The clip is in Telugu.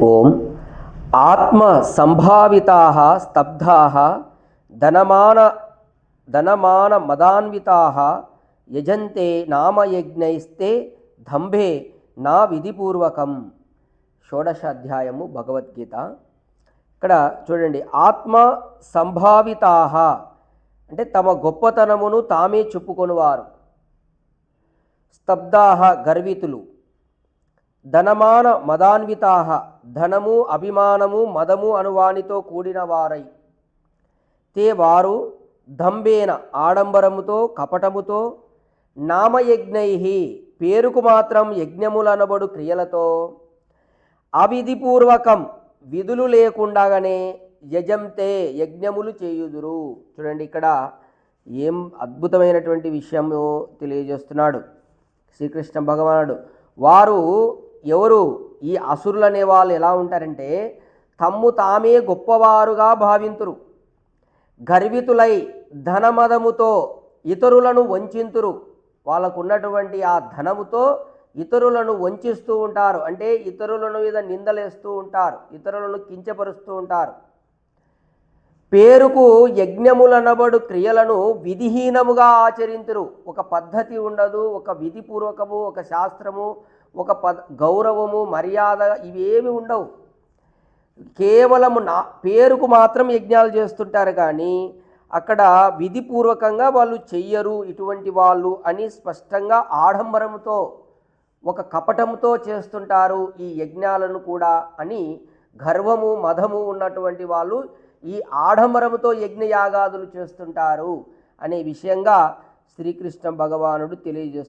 ఓం. ఆత్మ సంభావితా స్తబ్ధా ధనమాన ధనమాన మదాన్వితా యజంతే నామయజ్ఞైస్తే దంభే నా విధిపూర్వకం. షోడశాధ్యాయము భగవద్గీత. ఇక్కడ చూడండి ఆత్మ సంభావితా అంటే తమ గొప్పతనమును తామే చెప్పుకొనివారు. స్తబ్దాహ గర్వితులు. ధనమాన మదాన్వితాహ ధనము అభిమానము మదము అనువానితో కూడిన వారై. తే వారు దంబేన ఆడంబరముతో కపటముతో నామయజ్ఞై పేరుకు మాత్రం యజ్ఞములనబడు క్రియలతో అవిధిపూర్వకం విధులు లేకుండాగానే యజంతే యజ్ఞములు చేయుదురు. చూడండి ఇక్కడ ఏం అద్భుతమైనటువంటి విషయము తెలియజేస్తున్నాడు శ్రీకృష్ణ భగవానుడు. వారు ఎవరు ఈ అసురులు అనే వాళ్ళు ఎలా ఉంటారంటే తమ్ము తామే గొప్పవారుగా భావింతురు. గర్వితులై ధనమదముతో ఇతరులను వంచింతురు. వాళ్ళకు ఉన్నటువంటి ఆ ధనముతో ఇతరులను వంచిస్తూ ఉంటారు. అంటే ఇతరులను మీద నిందలేస్తూ ఉంటారు. ఇతరులను కించపరుస్తూ ఉంటారు. పేరుకు యజ్ఞములనబడు క్రియలను విధిహీనముగా ఆచరించరు ఒక పద్ధతి ఉండదు ఒక విధిపూర్వకము ఒక శాస్త్రము ఒక పద గౌరవము మర్యాద ఇవేమి ఉండవు. కేవలము నా పేరుకు మాత్రం యజ్ఞాలు చేస్తుంటారు కానీ అక్కడ విధిపూర్వకంగా వాళ్ళు చెయ్యరు ఇటువంటి వాళ్ళు అని స్పష్టంగా ఆడంబరంతో ఒక కపటంతో చేస్తుంటారు ఈ యజ్ఞాలను కూడా అని గర్వము మధము ఉన్నటువంటి వాళ్ళు ఈ ఆడంబరముతో యజ్ఞయాగాదులు చేస్తుంటారు అనే విషయంగా శ్రీకృష్ణ భగవానుడు తెలియజేస్తారు